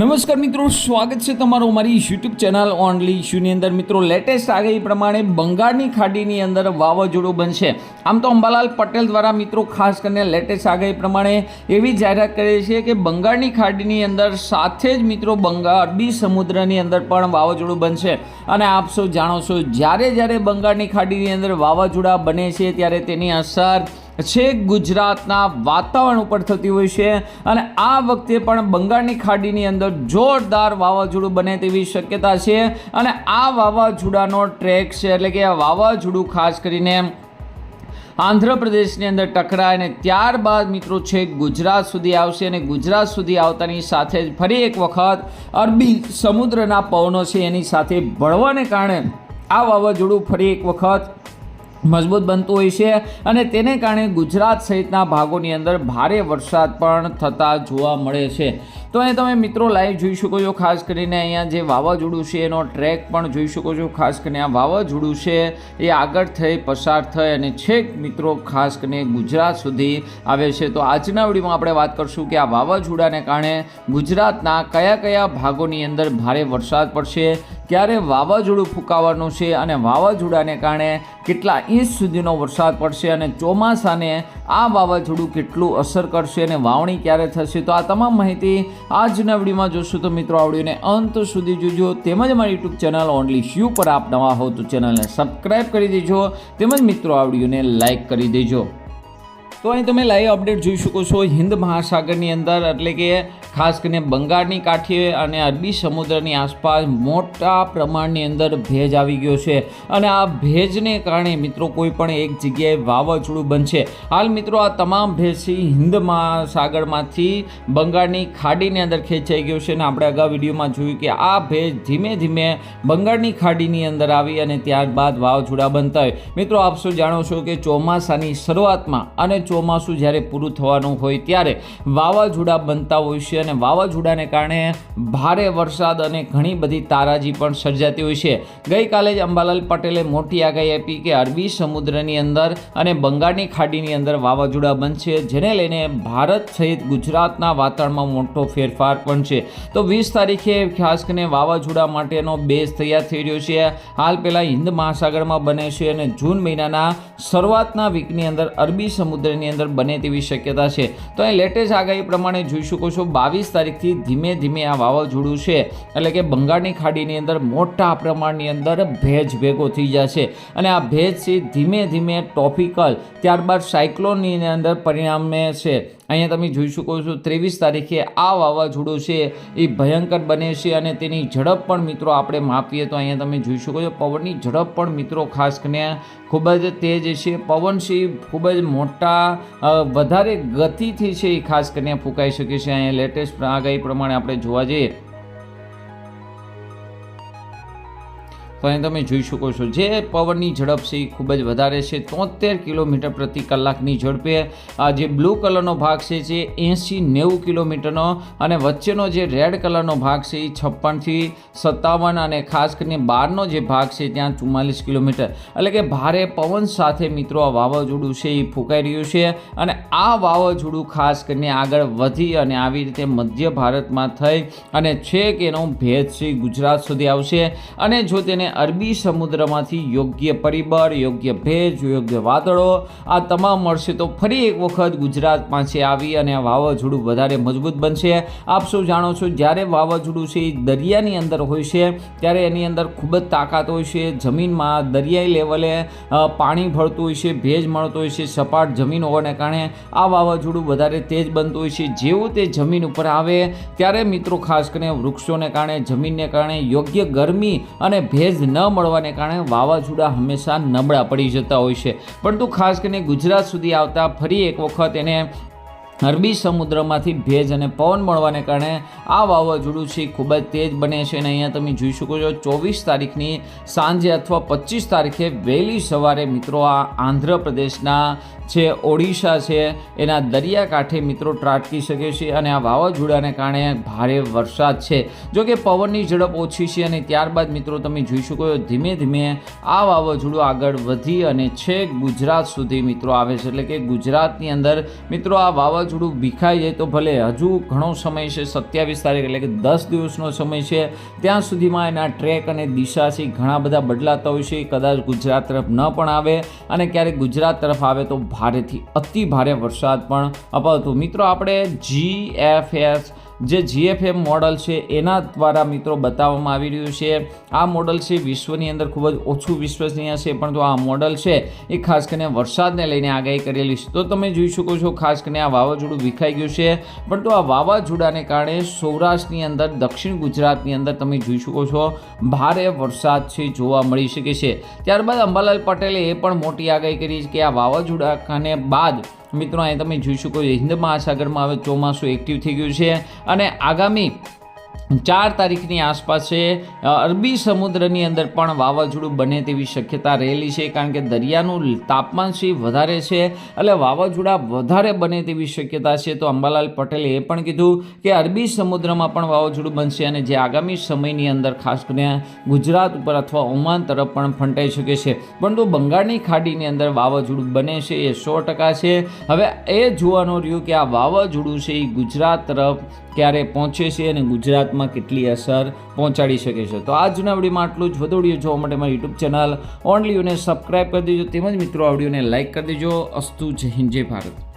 નમસ્કાર મિત્રો, સ્વાગત છે તમારું મારી યુટ્યુબ ચેનલ ઓનલી ઇશ્યુની અંદર. મિત્રો લેટેસ્ટ આગાહી પ્રમાણે બંગાળની ખાડીની અંદર વાવાઝોડું બનશે. આમ તો અંબાલાલ પટેલ દ્વારા મિત્રો, ખાસ કરીને લેટેસ્ટ આગાહી પ્રમાણે એવી જાહેરાત કરી છે કે બંગાળની ખાડીની અંદર સાથે જ મિત્રો બંગાળ અરબી સમુદ્રની અંદર પણ વાવાઝોડું બનશે. અને આપ સૌ જાણો છો, જ્યારે જ્યારે બંગાળની ખાડીની અંદર વાવાઝોડા બને છે, ત્યારે તેની અસર છેક ગુજરાતના વાતાવરણ ઉપર થતી હોય છે અને આ વખતે પણ બંગાળની ખાડીની અંદર જોરદાર વાવાઝોડું બને તેવી શક્યતા છે અને આ વાવાઝોડાનો ટ્રેક છે, એટલે કે આ વાવાઝોડું ખાસ કરીને આંધ્રપ્રદેશની અંદર ટકરાય અને ત્યારબાદ મિત્રો છેક ગુજરાત સુધી આવશે અને ગુજરાત સુધી આવતાની સાથે જ ફરી એક વખત અરબી સમુદ્રના પવનો છે, એની સાથે ભળવાને કારણે આ વાવાઝોડું ફરી એક વખત મજબૂત બનતું હોય છે અને તેને કારણે ગુજરાત સહિતના ભાગોની અંદર ભારે વરસાદ પણ થતા જોવા મળે છે. તો અહીં તમે મિત્રો લાઈવ જોઈ શકો છો, ખાસ કરીને અહીંયા જે વાવાઝોડું છે એનો ટ્રેક પણ જોઈ શકો છો. ખાસ કરીને આ વાવાઝોડું છે એ આગળ થઈ, પસાર થઈ અને છેક મિત્રો ખાસ કરીને ગુજરાત સુધી આવે છે. તો આજના વિડીયોમાં આપણે વાત કરશું કે આ વાવાઝોડાને કારણે ગુજરાતના કયા કયા ભાગોની અંદર ભારે વરસાદ પડશે ક્યારે વાવાઝોડું ફૂંકાવાનું છે અને વાવાઝોડાને કારણે કેટલા ઇંચ સુધીનો વરસાદ પડશે અને ચોમાસાને આ વાવાઝોડું કેટલું અસર કરશે અને વાવણી ક્યારે થશે? તો આ તમામ માહિતી આજના વિડીયોમાં જોશું. તો મિત્રો આવડીને અંત સુધી જોજો. તેમજ મારી યુટ્યુબ ચેનલ ઓનલી શ્યુ પર આપ નવા હો તો ચેનલને સબસ્ક્રાઈબ કરી દેજો. તેમજ મિત્રો, આ લાઇક કરી દેજો. તો અહીં તમે લાઈવ અપડેટ જોઈ શકો છો હિન્દ મહાસાગરની અંદર, એટલે કે ખાસ કરીને બંગાળની કાંઠે અને અરબી સમુદ્રની આસપાસ મોટા પ્રમાણની અંદર ભેજ આવી ગયો છે. અને આ ભેજને કારણે મિત્રો કોઈ પણ એક જગ્યાએ વાવાઝોડું બનશે. હાલ મિત્રો આ તમામ ભેજ છે હિન્દ મહાસાગરમાંથી બંગાળની ખાડીની અંદર ખેંચાઈ ગયો છે અને આપણે અગાઉ વિડીયોમાં જોયું કે આ ભેજ ધીમે ધીમે બંગાળની ખાડીની અંદર આવી અને ત્યારબાદ વાવાઝોડા બનતા હોય. મિત્રો આપ જાણો છો કે ચોમાસાની શરૂઆતમાં અને ચોમાસું જ્યારે પૂરું થવાનું હોય ત્યારે વાવાઝોડા બનતા હોય છે અને વાવાઝોડાને કારણે ભારે વરસાદ અને ઘણી બધી તારાજી પણ સર્જાતી હોય છે. ગઈકાલે જ અંબાલાલ પટેલે મોટી આગાહી આપી કે અરબી સમુદ્રની અંદર અને બંગાળની ખાડીની અંદર વાવાઝોડા બનશે, જેને લઈને ભારત સહિત ગુજરાતના વાતાવરણમાં મોટો ફેરફાર પણ છે. તો વીસ તારીખે ખાસ કરીને વાવાઝોડા માટેનો બેઝ તૈયાર થઈ રહ્યો છે. હાલ પહેલાં હિન્દ મહાસાગરમાં બને છે અને જૂન મહિનાના શરૂઆતના વીકની અંદર અરબી સમુદ્રની અંદર બને તેવી શક્યતા છે. તો અહીં લેટેસ્ટ આગાહી પ્રમાણે જોઈ શકો છો, બાવીસ તારીખથી ધીમે ધીમે આ વાવાઝોડું છે. એટલે કે બંગાળની ખાડીની અંદર મોટા પ્રમાણની અંદર ભેજ ભેગો થઈ જશે. અને આ ભેજ છે ધીમે ધીમે ટોપિકલ ત્યારબાદ સાયક્લોનની અંદર પરિણામે છે. અહીંયા તમે જોઈ શકો છો, ત્રેવીસ તારીખે આ વાવાઝોડું છે, એ ભયંકર બને છે અને તેની ઝડપ પણ મિત્રો આપણે માપીએ તો અહીંયા તમે જોઈ શકો છો, પવનની ઝડપ પણ મિત્રો ખાસ કરીને ખૂબ જ તેજ છે. પવન છે ખૂબ જ મોટા વધારે ગતિથી છે એ ખાસ કરીને ફૂંકાઈ શકે છે. અહીંયા લેટેસ્ટ આગાહી પ્રમાણે આપણે જોવા જઈએ તો અહીં તમે જોઈ શકો છો, જે પવનની ઝડપ છે એ ખૂબ જ વધારે છે. તોતેર કિલોમીટર પ્રતિ કલાકની ઝડપે આ જે બ્લુ કલરનો ભાગ છે, જે એંસી નેવું કિલોમીટરનો અને વચ્ચેનો જે રેડ કલરનો ભાગ છે એ છપ્પનથી સત્તાવન અને ખાસ કરીને બારનો જે ભાગ છે ત્યાં ચુમ્માલીસ કિલોમીટર. એટલે કે ભારે પવન સાથે મિત્રો આ વાવાઝોડું છે એ ફૂંકાઈ રહ્યું છે અને આ વાવાઝોડું ખાસ કરીને આગળ વધી અને આવી રીતે મધ્ય ભારતમાં થઈ અને છેક એનો ભેદ છે, ગુજરાત સુધી આવશે. અને જો તેને અરબી સમુદ્રમાંથી યોગ્ય પરિબળ, યોગ્ય ભેજ, યોગ્ય વાદળો, આ તમામ મળશે તો ફરી એક વખત ગુજરાત પાસે આવી અને આ વાવાઝોડું વધારે મજબૂત બનશે. આપ સૌ જાણો છો, જ્યારે વાવાઝોડું છે એ દરિયાની અંદર હોય છે, ત્યારે એની અંદર ખૂબ જ તાકાત હોય છે. જમીનમાં દરિયાઈ લેવલે પાણી ભળતું હોય છે, ભેજ મળતો હોય છે, સપાટ જમીન હોવાને કારણે આ વાવાઝોડું વધારે તેજ બનતું હોય છે. જેવું તે જમીન ઉપર આવે, ત્યારે મિત્રો ખાસ કરીને વૃક્ષોને કારણે, જમીનને કારણે યોગ્ય ગરમી અને ભેજ ન મળવાને કારણે વાવાઝોડા હંમેશા નબળા પડી જતા હોય છે. પરંતુ ખાસ કરીને ગુજરાત સુધી આવતા ફરી એક વખત એને અરબી સમુદ્રમાંથી ભેજ અને પવન મળવાને કારણે આ વાવાઝોડું છે, ખૂબ જ તેજ બને છે અને અહીંયા તમે જોઈ શકો છો, ચોવીસ તારીખની સાંજે અથવા પચીસ તારીખે વહેલી સવારે મિત્રો આ આંધ્રપ્રદેશના છે ઓડિશા છે, એના દરિયાકાંઠે મિત્રો ત્રાટકી શકે છે અને આ વાવાઝોડાને કારણે ભારે વરસાદ છે. જો કે પવનની ઝડપ ઓછી છે અને ત્યારબાદ મિત્રો તમે જોઈ શકો છો, ધીમે ધીમે આ વાવાઝોડું આગળ વધી અને છેક ગુજરાત સુધી મિત્રો આવે છે. એટલે કે ગુજરાતની અંદર મિત્રો આ વાવાઝોડું વાવાઝોડું ભીખાઈ જાય તો ભલે. હજુ ઘણો સમય છે, સત્યાવીસ તારીખ એટલે કે દસ દિવસનો સમય છે. ત્યાં સુધીમાં એના ટ્રેક અને દિશા છે ઘણા બધા બદલાતા હોય છે. કદાચ ગુજરાત તરફ ન પણ આવે અને ક્યારેક ગુજરાત તરફ આવે તો ભારેથી અતિ ભારે વરસાદ પણ અપાવતો. મિત્રો, આપણે જી એફ એસ જે જીએફએમ મોડલ છે, એના દ્વારા મિત્રો બતાવવામાં આવી રહ્યું છે. આ મોડલ છે, વિશ્વની અંદર ખૂબ જ ઓછું વિશ્વસનીય છે, પરંતુ આ મોડલ છે, એ ખાસ કરીને વરસાદને લઈને આગાહી કરેલી છે. તો તમે જોઈ શકો છો, ખાસ કરીને આ વાવાઝોડું વિખાઈ ગયું છે, પરંતુ આ વાવાઝોડાને કારણે સૌરાષ્ટ્રની અંદર, દક્ષિણ ગુજરાતની અંદર તમે જોઈ શકો છો, ભારે વરસાદ છે, જોવા મળી શકે છે. ત્યારબાદ અંબાલાલ પટેલે એ પણ મોટી આગાહી કરી છે કે આ વાવાઝોડાને બાદ મિત્રો, અહીં તમે જોઈ શકો હિન્દ મહાસાગરમાં હવે ચોમાસું એક્ટિવ થઈ ગયું છે અને આગામી ચાર તારીખની આસપાસ છે. અરબી સમુદ્રની અંદર પણ વાવાઝોડું બને તેવી શક્યતા રહેલી છે, કારણ કે દરિયાનું તાપમાન છે વધારે છે. એટલે વાવાઝોડા વધારે બને તેવી શક્યતા છે. તો અંબાલાલ પટેલે એ પણ કીધું કે અરબી સમુદ્રમાં પણ વાવાઝોડું બનશે અને જે આગામી સમયની અંદર ખાસ કરીને ગુજરાત ઉપર અથવા ઓમાન તરફ પણ ફંટાઈ શકે છે. પરંતુ બંગાળની ખાડીની અંદર વાવાઝોડું બને છે એ સો ટકા છે. હવે એ જોવાનું રહ્યું કે આ વાવાઝોડું છે એ ગુજરાત તરફ ક્યારે પહોંચે છે અને ગુજરાતમાં કેટલી અસર પહોંચાડી શકે છે. તો આ જૂના વિડીયોમાં આટલું જ. વધુ વીડિયો જોવા માટે મારી યુટ્યુબ ચેનલ ઓનલી યુને સબસ્ક્રાઈબ કરી દેજો. તેમજ મિત્રો, આ વિડીયોને લાઇક કરી દેજો. અસ્તુ જય હિન્દ, જય ભારત.